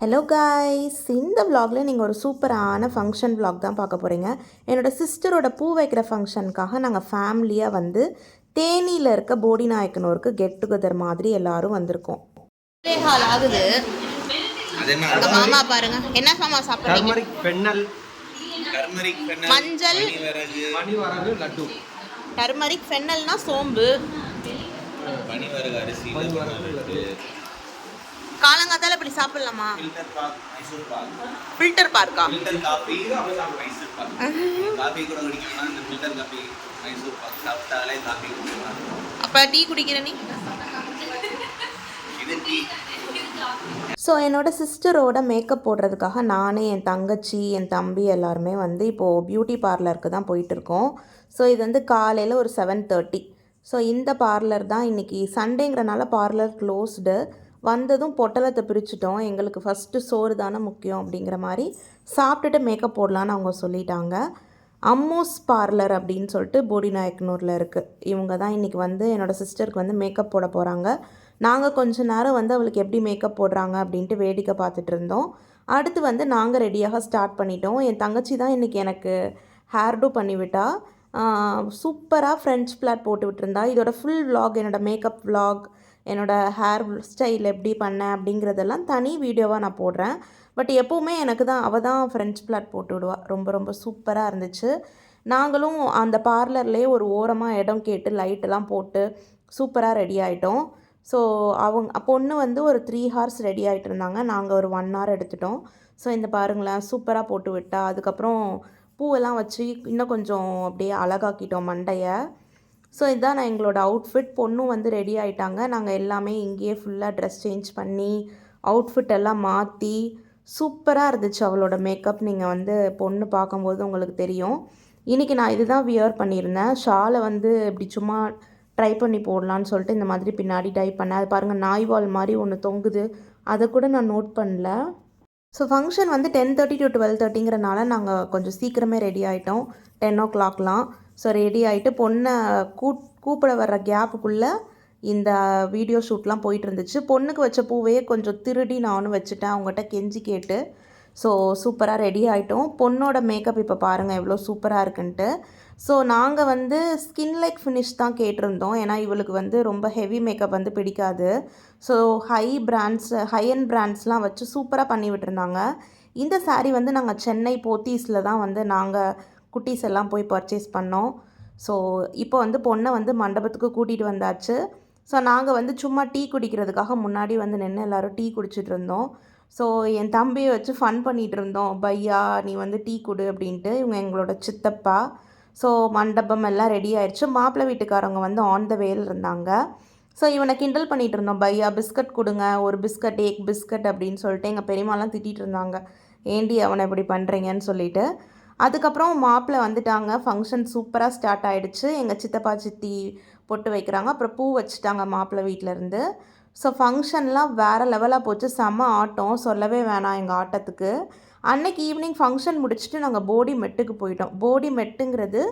Hello guys இந்த vlogல நீங்கள் ஒரு சூப்பரான ஃபங்க்ஷன் vlog தான் பார்க்க போகிறீங்க என்னோட சிஸ்டரோட பூ வைக்கிற ஃபங்க்ஷனுக்காக நாங்கள் ஃபேமிலியாக வந்து தேனியில் இருக்க போடி நாயக்கனூருக்கு கெட் டுகெதர் மாதிரி எல்லாரும் வந்திருக்கோம். ஹால் ஆகுது. மாமா பாருங்க. என்ன மாமா சாப்பிடுறீங்க? மஞ்சள். பனிவரகு பனிவரகு லட்டு. டர்மரிக் ஃபென்னல்னா சோம்பு. காலங்காத்தால இப்படி சாப்பிடலாமா? Filter பார்க்கா filter coffee Mysore pak coffee கூட குடிக்கணும்னா இந்த ஃபில்டர் காஃபி மைசூர் பாக் சாப்பிட்டாலே காஃபி குடிக்கலாம். அப்ப டீ குடிக்கிற நீ? இது டீ. ஸோ என்னோட சிஸ்டரோட மேக்கப் போடுறதுக்காக நானே என் தங்கச்சி என் தம்பி எல்லாருமே வந்து இப்போது பியூட்டி பார்லருக்கு தான் போயிட்டுருக்கோம். ஸோ இது வந்து காலையில் ஒரு செவன் தேர்ட்டி ஸோ இந்த பார்லர் தான் இன்றைக்கி சண்டேங்கிறனால பார்லர் க்ளோஸ்டு வந்ததும் பொட்டலத்தை பிரிச்சுட்டோம். எங்களுக்கு ஃபஸ்ட்டு சோறு தானே முக்கியம் அப்படிங்கிற மாதிரி சாப்பிட்டுட்டு மேக்கப் போடலான்னு அவங்க சொல்லிட்டாங்க. அம்மூஸ் பார்லர் அப்படின்னு சொல்லிட்டு போடிநாயக்கனூரில் இருக்குது இவங்க தான் இன்றைக்கி வந்து என்னோடய சிஸ்டருக்கு வந்து மேக்கப் போட போகிறாங்க நாங்கள் கொஞ்ச நேரம் வந்து அவளுக்கு எப்படி மேக்கப் போடுறாங்க அப்படின்ட்டு வேடிக்கை பார்த்துட்டு இருந்தோம். அடுத்து வந்து நாங்கள் ரெடியாக ஸ்டார்ட் பண்ணிட்டோம். என் தங்கச்சி தான் இன்றைக்கி எனக்கு ஹேர்டூ பண்ணிவிட்டா சூப்பராக ஃப்ரெஞ்ச் ஃப்ளாட் போட்டு விட்டுருந்தா. இதோட ஃபுல் விலாக் என்னோடய மேக்கப் விலாக் என்னோட ஹேர் ஸ்டைல் எப்படி பண்ணேன் அப்படிங்கிறதெல்லாம் தனி வீடியோவாக நான் போடுறேன். பட் எப்போவுமே எனக்கு தான் அவள் தான் ஃப்ரெஞ்ச் பிளாட் போட்டு விடுவாள் ரொம்ப ரொம்ப சூப்பராக இருந்துச்சு. நாங்களும் அந்த பார்லர்லேயே ஒரு ஓரமாக இடம் கேட்டு லைட்டெல்லாம் போட்டு சூப்பராக ரெடி ஆகிட்டோம் ஸோ அவங்க பொண்ணு வந்து ஒரு த்ரீ ஹார்ஸ் ரெடி ஆகிட்டு இருந்தாங்க. நாங்கள் ஒரு ஒன் ஹவர் எடுத்துட்டோம். ஸோ இந்த பாருங்களேன் சூப்பராக போட்டு விட்டா. அதுக்கப்புறம் பூவெல்லாம் வச்சு இன்னும் கொஞ்சம் அப்படியே அழகாக்கிட்டோம் மண்டையை. ஸோ இதுதான் நான் எங்களோட அவுட்ஃபிட் பொண்ணும் வந்து ரெடி ஆகிட்டாங்க நாங்கள் எல்லாமே இங்கேயே ஃபுல்லாக ட்ரெஸ் சேஞ்ச் பண்ணி அவுட்ஃபிட் எல்லாம் மாற்றி சூப்பராக இருந்துச்சு அவளோட மேக்கப் நீங்கள் வந்து பொண்ணு பார்க்கும்போது உங்களுக்கு தெரியும். இன்றைக்கி நான் இதுதான் வியர் பண்ணியிருந்தேன். ஷாலை வந்து இப்படி சும்மா ட்ரை பண்ணி போடலான்னு சொல்லிட்டு இந்த மாதிரி பின்னாடி டை பண்ணேன். அது பாருங்கள் நாய்வால் மாதிரி ஒன்று தொங்குது. அதை கூட நான் நோட் பண்ணல. ஸோ ஃபங்க்ஷன் வந்து டென் தேர்ட்டி டு டுவெல் தேர்ட்டிங்கிறனால நாங்கள் கொஞ்சம் சீக்கிரமே ரெடி ஆகிட்டோம் டென் ஓ கிளாக்லாம் ஸோ ரெடி ஆகிட்டு பொண்ணை கூப் கூப்பிட வர்ற கேப்புக்குள்ளே இந்த வீடியோ ஷூட்லாம் போயிட்டு இருந்துச்சு பொண்ணுக்கு வச்ச பூவையே கொஞ்சம் திருடி நானும் வச்சுட்டேன். அவங்ககிட்ட கெஞ்சி கேட்டு. ஸோ சூப்பராக ரெடி ஆகிட்டோம் பொண்ணோட மேக்கப் இப்போ பாருங்கள் எவ்வளோ சூப்பராக இருக்குன்ட்டு. ஸோ நாங்கள் வந்து ஸ்கின் லைக் ஃபினிஷ் தான் கேட்டிருந்தோம். ஏன்னா இவளுக்கு வந்து ரொம்ப ஹெவி மேக்கப் வந்து பிடிக்காது. So high brands high end பிராண்ட்ஸ்லாம் வச்சு சூப்பராக பண்ணி விட்டுருந்தாங்க. இந்த சாரீ வந்து நாங்கள் சென்னை போத்தீஸில் தான் வந்து நாங்கள் குட்டீஸ் எல்லாம் போய் பர்ச்சேஸ் பண்ணோம். ஸோ இப்போ வந்து பொண்ணை வந்து மண்டபத்துக்கு கூட்டிகிட்டு வந்தாச்சு. ஸோ நாங்கள் வந்து சும்மா டீ குடிக்கிறதுக்காக முன்னாடி வந்து நின்று எல்லோரும் டீ குடிச்சிட்டு இருந்தோம். ஸோ என் தம்பியை வச்சு ஃபன் பண்ணிகிட்டு இருந்தோம். பையா நீ வந்து டீ கொடு அப்படின்ட்டு. இவங்க எங்களோட சித்தப்பா. ஸோ மண்டபம் எல்லாம் ரெடி ஆயிடுச்சு மாப்பிள்ளை வீட்டுக்காரவங்க வந்து ஆன் த வேல் இருந்தாங்க. ஸோ இவனை கிண்டல் பண்ணிகிட்டு இருந்தோம். பையா பிஸ்கட் கொடுங்க. ஒரு பிஸ்கட் ஏக் பிஸ்கட் அப்படின்னு சொல்லிட்டு எங்கள் பெரியம்மாலாம் திட்டிகிட்டு இருந்தாங்க. ஏண்டி அவனை இப்படி பண்ணுறீங்கன்னு சொல்லிட்டு. அதுக்கப்புறம் மாப்பிள்ளை வந்துட்டாங்க. ஃபங்க்ஷன் சூப்பராக ஸ்டார்ட் ஆகிடுச்சு எங்கள் சித்தப்பா சித்தி பொட்டு வைக்கிறாங்க. அப்புறம் பூ வச்சுட்டாங்க மாப்பிள்ளை வீட்டிலேருந்து ஸோ ஃபங்க்ஷன்லாம் வேறு லெவலாக போச்சு. செம்ம ஆட்டம். சொல்லவே வேணாம் எங்கள் ஆட்டத்துக்கு. அன்னைக்கு ஈவினிங் ஃபங்க்ஷன் முடிச்சுட்டு நாங்கள் போடி மெட்டுக்கு போயிட்டோம். போடி மெட்டுங்கிறது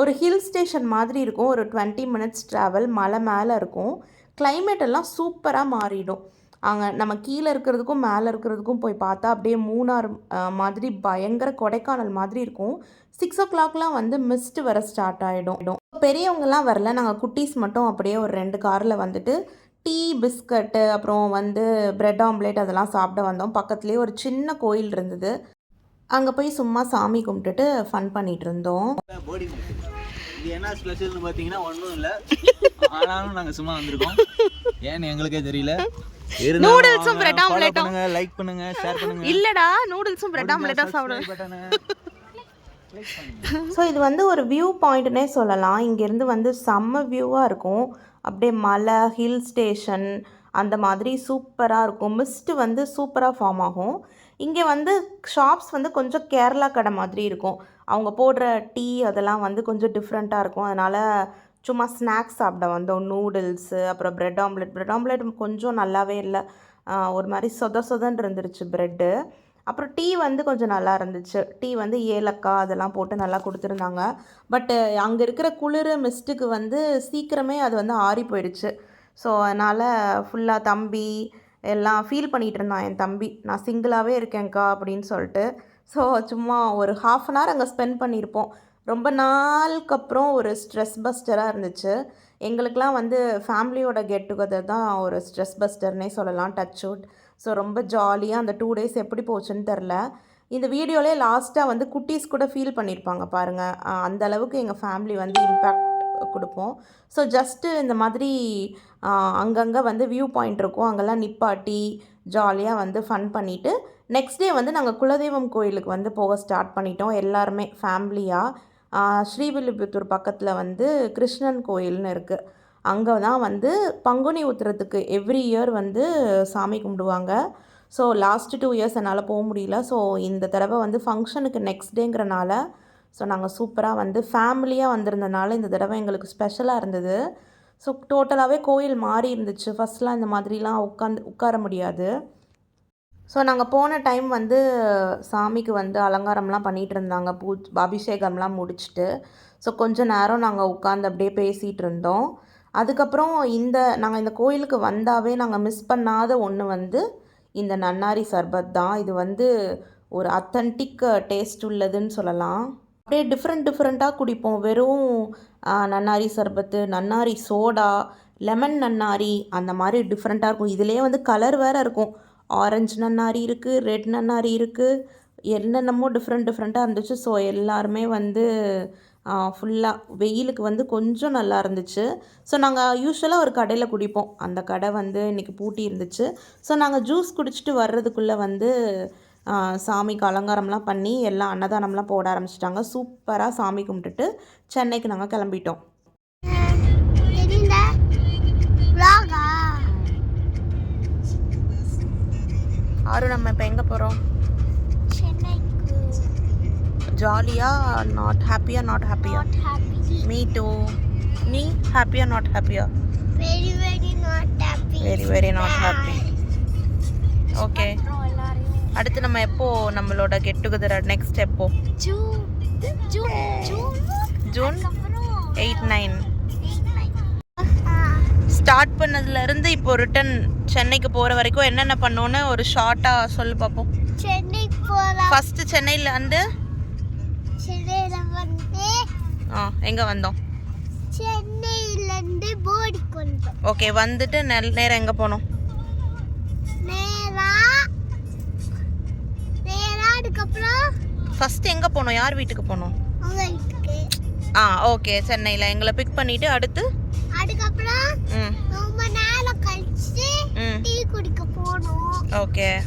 ஒரு ஹில் ஸ்டேஷன் மாதிரி இருக்கும். ஒரு டுவெண்ட்டி மினிட்ஸ் ட்ராவல் மலை மேலே இருக்கும். கிளைமேட் எல்லாம் சூப்பராக மாறிடும். அங்கே நம்ம கீழே இருக்கிறதுக்கும் மேலே இருக்கிறதுக்கும் போய் பார்த்தா அப்படியே மூணார் மாதிரி பயங்கர கொடைக்கானல் மாதிரி இருக்கும். சிக்ஸ் ஓ கிளாக்லாம் வந்து மிஸ்ட் வர ஸ்டார்ட் ஆகிடும் பெரியவங்கலாம் வரல. நாங்கள் குட்டீஸ் மட்டும் அப்படியே ஒரு ரெண்டு காரில் வந்துட்டு டீ பிஸ்கட்டு அப்புறம் வந்து பிரெட் ஆம்லேட் அதெல்லாம் சாப்பிட வந்தோம். பக்கத்துலேயே ஒரு சின்ன கோயில் இருந்தது. அங்கே போய் சும்மா சாமி கும்பிட்டுட்டு ஃபன் பண்ணிட்டு இருந்தோம். இது என்ன ஸ்பெஷல்னு பார்த்தீங்கன்னா ஒன்றும் இல்லை. ஆனாலும் நாங்கள் சும்மா வந்திருக்கோம். ஏன்னு எங்களுக்கே தெரியல. நூடுல்ஸும் omelette-உம். பண்ணுங்க லைக் பண்ணுங்க ஷேர் பண்ணுங்க. இல்லடா நூடுல்ஸும் பிரெட் ஆம்லெட்டாக சாப்பிடுவேன். பட்டனை ஸோ இது வந்து ஒரு வியூ பாயிண்ட்னே சொல்லலாம். இங்கேருந்து வந்து செம்ம வியூவாக இருக்கும். அப்படியே மலை ஹில் ஸ்டேஷன் அந்த மாதிரி சூப்பராக இருக்கும். மிஸ்ட் வந்து சூப்பராக ஃபார்ம் ஆகும். இங்கே வந்து ஷாப்ஸ் வந்து கொஞ்சம் கேரளா கடை மாதிரி இருக்கும். அவங்க போடுற டீ அதெல்லாம் வந்து கொஞ்சம் டிஃப்ரெண்ட்டாக இருக்கும். அதனால் சும்மா ஸ்நாக்ஸ் சாப்பிட வந்தோம். நூடுல்ஸு அப்புறம் ப்ரெட் ஆம்லெட் ப்ரெட் ஆம்லெட் கொஞ்சம் நல்லாவே இல்லை. ஒரு மாதிரி சொத சொதன்னு இருந்துருச்சு ப்ரெட்டு அப்புறம் டீ வந்து கொஞ்சம் நல்லா இருந்துச்சு. டீ வந்து ஏலக்காய் அதெல்லாம் போட்டு நல்லா கொடுத்துருந்தாங்க. பட்டு அங்கே இருக்கிற குளிர் மிஸ்ட்டுக்கு வந்து சீக்கிரமே அது வந்து ஆறி போயிடுச்சு. ஸோ அதனால் ஃபுல்லாக தம்பி எல்லாம் ஃபீல் பண்ணிகிட்டு இருந்தான். என் தம்பி நான் சிங்கிளாகவே இருக்கேன்க்கா அப்படின்னு சொல்லிட்டு. ஸோ சும்மா ஒரு ஹாஃப் அன் ஹவர் அங்கே ஸ்பெண்ட் பண்ணியிருப்போம். ரொம்ப நாளுக்கு அப்புறம் ஒரு ஸ்ட்ரெஸ் பஸ்டராக இருந்துச்சு. எங்களுக்கெலாம் வந்து ஃபேமிலியோட கெட் டுகெதர் தான் ஒரு ஸ்ட்ரெஸ் பஸ்டர்னே சொல்லலாம் டச் அவுட். ஸோ ரொம்ப ஜாலியாக அந்த டூ டேஸ் எப்படி போச்சுன்னு தெரில. இந்த வீடியோலே லாஸ்ட்டாக வந்து குட்டீஸ் கூட ஃபீல் பண்ணியிருப்பாங்க பாருங்கள் அந்த அளவுக்கு எங்கள் ஃபேமிலி வந்து இம்பேக்ட் கொடுப்போம். ஸோ ஜஸ்ட்டு இந்த மாதிரி அங்கங்கே வந்து வியூ பாயிண்ட் இருக்கும். அங்கெல்லாம் நிப்பாட்டி ஜாலியாக வந்து ஃபன் பண்ணிவிட்டு நெக்ஸ்ட் டே வந்து நாங்கள் குலதெய்வம் கோயிலுக்கு வந்து போக ஸ்டார்ட் பண்ணிட்டோம். எல்லாருமே ஃபேமிலியாக ஸ்ரீவில்லிபுத்தூர் பக்கத்தில் வந்து கிருஷ்ணன் கோயில்னு இருக்குது அங்கே தான் வந்து பங்குனி உத்திரத்துக்கு எவ்ரி இயர் வந்து சாமி கும்பிடுவாங்க. ஸோ லாஸ்ட் டூ இயர்ஸ் என்னால் போக முடியல. ஸோ இந்த தடவை வந்து ஃபங்க்ஷனுக்கு நெக்ஸ்ட் டேங்கிறனால ஸோ நாங்கள் சூப்பராக வந்து ஃபேமிலியாக வந்திருந்தனால இந்த தடவை எங்களுக்கு ஸ்பெஷலாக இருந்தது. ஸோ டோட்டலாகவே கோயில் மாறி இருந்துச்சு. ஃபஸ்ட்லாம் இந்த மாதிரிலாம் உட்காந்து உட்கார முடியாது. ஸோ நாங்கள் போன டைம் வந்து சாமிக்கு வந்து அலங்காரம்லாம் பண்ணிகிட்டு இருந்தாங்க பூ அபிஷேகம்லாம் முடிச்சுட்டு. ஸோ கொஞ்சம் நேரம் நாங்கள் உட்காந்து அப்படியே பேசிகிட்டு இருந்தோம். அதுக்கப்புறம் இந்த நாங்கள் இந்த கோயிலுக்கு வந்தாவே நாங்கள் மிஸ் பண்ணாத ஒன்று வந்து இந்த நன்னாரி சர்பத் தான். இது வந்து ஒரு அத்தன்டிக் டேஸ்ட் உள்ளதுன்னு சொல்லலாம். அப்படியே டிஃப்ரெண்ட் டிஃப்ரெண்ட்டாக குடிப்போம். வெறும் நன்னாரி சர்பத்து நன்னாரி சோடா லெமன் நன்னாரி அந்த மாதிரி டிஃப்ரெண்ட்டாக இருக்கும். இதுலேயே வந்து கலர் வேறு இருக்கும். ஆரஞ்சு நன்னாரி இருக்குது ரெட் நன்னாரி இருக்குது என்னென்னமோ டிஃப்ரெண்ட் டிஃப்ரெண்ட்டாக இருந்துச்சு. ஸோ எல்லாருமே வந்து ஃபுல்லாக வெயிலுக்கு வந்து கொஞ்சம் நல்லா இருந்துச்சு. ஸோ நாங்கள் யூஸ்வலாக ஒரு கடையில் குடிப்போம். அந்த கடை வந்து இன்றைக்கி பூட்டி இருந்துச்சு. ஸோ நாங்கள் ஜூஸ் குடிச்சிட்டு வர்றதுக்குள்ளே வந்து சாமிக்கு அலங்காரம்லாம் பண்ணி எல்லாம் அன்னதானம்லாம் போட ஆரம்பிச்சிட்டாங்க. சூப்பராக சாமி கும்பிட்டுட்டு சென்னைக்கு நாங்கள் கிளம்பிட்டோம். ஆறு நம்ம இப்போ எங்கே போகிறோம் சென்னைக்கு. ஜாலியாக நாட் ஹாப்பியாக நாட் ஹாப்பியா not happy. மீ டூ நீ ஹாப்பியா நாட் ஹாப்பியா Very, very not happy. Very very not happy okay அப்புறம் எல்லாரையும் அடுத்து நம்ம எப்போ நம்மளோட கெட் டுகெதர் நெக்ஸ்ட் எப்போ ஜூன் ஜூன் ஜூன் ஜூன் அதுக்கப்புறம் எயிட் நைன் eight, nine. ஆ, ஸ்டார்ட் பண்ணதுலேருந்து இப்போ ரிட்டன் சென்னைக்கு போகிற வரைக்கும் என்னென்ன பண்ணோன்னு ஒரு ஷார்ட்டாக சொல்லு பார்ப்போம் சென்னை போலாம். ஃபஸ்ட்டு சென்னையில் வந்து சென்னையில வந்து ஆ எங்கே வந்தோம்? சென்னையில இருந்து போடிக்கு வந்தோம். ஓகே வந்துட்டு நெல் நேரம் எங்கே போனோம்? அதுக்கப்புறம் ஃபஸ்ட்டு எங்கே போனோம்? யார் வீட்டுக்கு போனோம்? ஆ ஓகே சென்னையில் எங்களை பிக் பண்ணிவிட்டு அடுத்து அதுக்கப்புறம் ம். ரொம்ப நேரம் கழிச்சு டீ குடிக்க போனோம். ஓகே.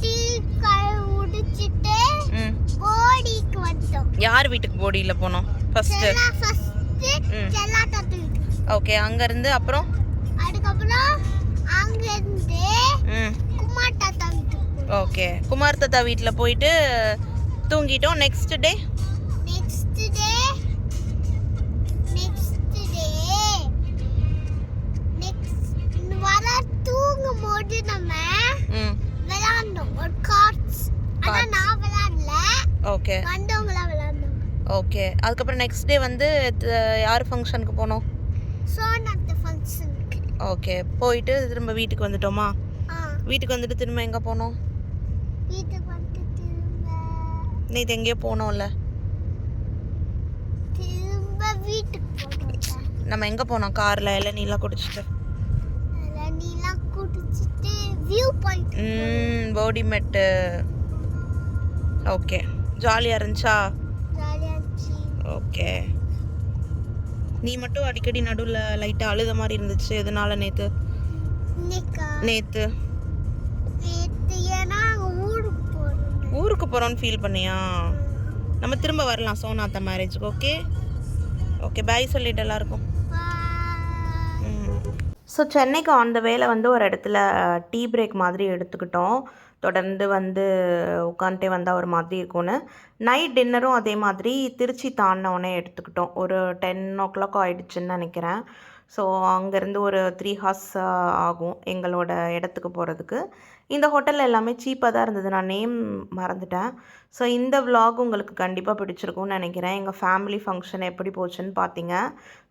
டீ குடிச்சிட்டு போடிக்கு வந்தோம் யார் வீட்டுக்கு போடியில் போனோம்? ஃபர்ஸ்ட் வீட்டுக்கு. ஓகே அங்கேருந்து அப்புறம்? அதுக்கப்புறம் அங்கிருந்து ம். குமார் தாத்தா வீட்டுக்கு ஓகே. குமார் தாத்தா வீட்டில் போயிட்டு தூங்கிட்டோம். நெக்ஸ்ட் டே போது நம்ம விளையாண்டோம் ஒரு கார்ட்ஸ் ஆனா. நான் விளையாடல. ஓகே வந்தவங்களா விளையாண்டோம் ஓகே அதுக்கப்புறம் நெக்ஸ்ட் டே வந்து யார் ஃபங்க்ஷனுக்கு போனோம்? அந்த ஃபங்க்ஷனுக்கு ஓகே போயிட்டு திரும்ப வீட்டுக்கு வந்துட்டோமா? வீட்டுக்கு வந்துட்டு திரும்ப எங்கே போனோம்? வீட்டுக்கு வந்து திரும்ப நேற்று எங்கேயோ போனோம்ல. திரும்ப வீட்டுக்கு போனோம் நம்ம எங்கே போனோம்? காரில் இளநீலாம் குடிச்சிட்டு. நீலாம் குடிச்சிட்டு வியூ பாயிண்ட் ம் போடி மெட்டு ஓகே ஜாலியாக இருந்துச்சா? ஜாலியாக இருந்துச்சு. ஓகே நீ மட்டும் அடிக்கடி நடுவில் லைட்டாக அழுத மாதிரி இருந்துச்சு. எதனால நேற்று நேற்று ஊருக்கு போகிறோம் ஊருக்கு போகிறோன்னு ஃபீல் பண்ணியா? நம்ம திரும்ப வரலாம் சோனாத்தா மேரேஜுக்கு ஓகே ஓகே பாய் சொல்லிட்டு எல்லாருக்கும். ஸோ சென்னைக்கு ஆன் த வேல வந்து ஒரு இடத்துல டீ பிரேக் மாதிரி எடுத்துக்கிட்டோம். தொடர்ந்து வந்து உட்காந்துட்டே வந்தால் ஒரு மாதிரி இருக்கும்னு. நைட் டின்னரும் அதே மாதிரி திருச்சி தாண்டினோடனே எடுத்துக்கிட்டோம். ஒரு டென் ஓ கிளாக் ஆகிடுச்சுன்னு நினைக்கிறேன். ஸோ அங்கேருந்து ஒரு த்ரீ ஹார்ஸ் uh, ஆகும் எங்களோட இடத்துக்கு போகிறதுக்கு இந்த ஹோட்டலில் எல்லாமே சீப்பாக தான் இருந்தது. நான் நேம் மறந்துட்டேன். ஸோ இந்த விலாக் உங்களுக்கு கண்டிப்பாக பிடிச்சிருக்கும்னு நினைக்கிறேன். எங்கள் ஃபேமிலி ஃபங்க்ஷன் எப்படி போச்சுன்னு பார்த்தீங்க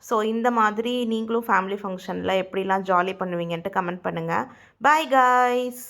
ஸோ இந்த மாதிரி நீங்களும் ஃபேமிலி ஃபங்க்ஷனில் எப்படிலாம் ஜாலி பண்ணுவீங்கன்ட்டு கமெண்ட் பண்ணுங்கள் பாய் காய்ஸ்